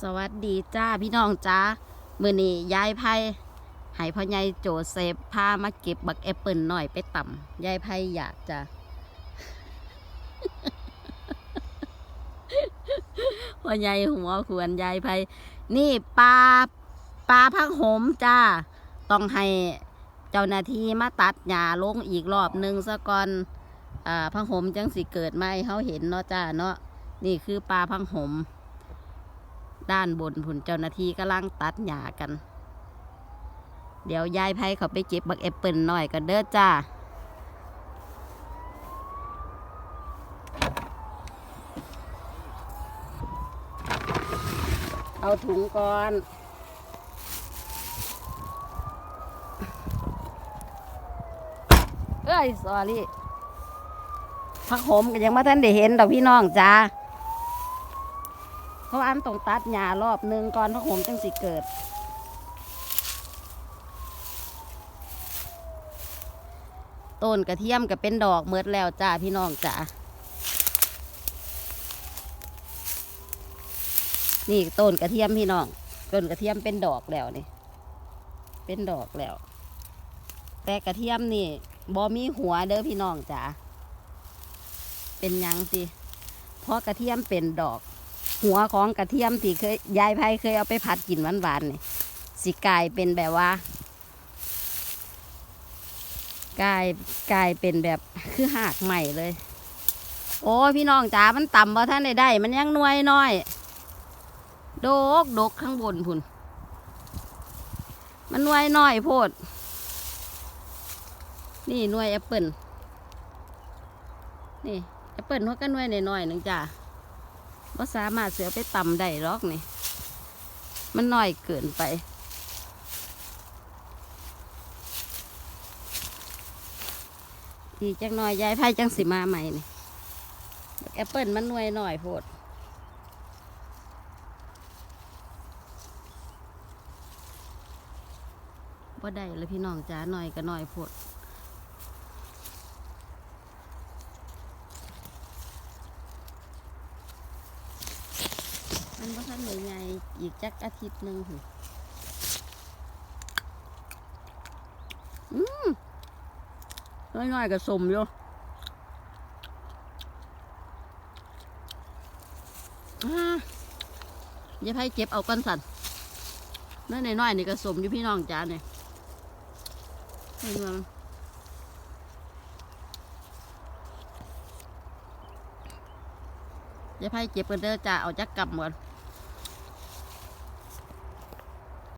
สวัสดีจ้าพี่น้องจ้ามือนี้ยายไพ่ให้พ่อใหญ่โจเซฟพามาเก็บบักแอปเปิลหน่อยไปต่ำยายไพ่อยากจะพ่อใหญ่หัวควรยายไพ่นี่ปลาปลาพังโหมจ้า ต้องให้เจ้าหน้าที่มาตัดหญ้าลงอีกรอบหนึ่งซะก่อนอ่าพังหมจังสิเกิดไมาให้เขาเห็นเนาะจ้าเนาะนี่คือปลาพังโหม ด้านบนผุนเจ้าหน้าที่กำลังตัดหญ้ากัน เดี๋ยวยายไพ่เขาไปเก็บบักแอปเปิลหน่อยกันเด้อจ้าเอาถุงก่อนเอ้ยสอรี่พักหมก็ยังมาท่านได้เห็นดอกพี่น้องจ้า เพราะว่าอันต้องตัดหญ้ารอบหนึ่งก่อนพระโหมจังสิเกิด ต้นกระเทียมก็เป็นดอกเมิดแล้วจ้าพี่น้องจ้านี่ต้นกระเทียมพี่น้องต้นกระเทียมเป็นดอกแล้วนี่ เป็นดอกแล้ว แต่กระเทียมนี่บอมีหัวเด้อพี่น้องจ้าเป็นยังสิเพราะกระเทียมเป็นดอก หัวของกระเทียมที่เคยยายไพเคยเอาไปผัดกินหวานๆนี่สิกลายเป็นแบบว่ากลายกลายเป็นแบบคือหากใหม่เลย โอ้พี่น้องจ๋ามันต่ำบ่ท่านได้ได้มันยังน่วยน้อย โดกดกข้างบนพุ่น มันน่วยน้อยโพด นี่น่วยแอปเปิลนี่แอปเปิลเขาก็น่วยน้อยหนึ่งจ้า ว่าสามารถเสือไปต่ำได้หรอกนี่ มันน้อยเกินไป อีกจังหน่อยยายไพ่จังสิมาใหม่นี่แอปเปิลมันหน่วยหน่อยโพดบ่ได้เลยพี่น้องจ้าหน่อยก็หน่อยโพด มันบ่ทันใหญ่ๆอีกจักอาทิตย์หนึ่งหั่นอืมน้อยๆก็สมอยู่อย่าให้เก็บเอาก้อนสันนั่นน้อยๆนี่ก็สมอยู่พี่น้องจ้าเนี่ยให้ดูมัน ย่าให้เจ็บกันเด้อจ้าเอาจักกำก่อน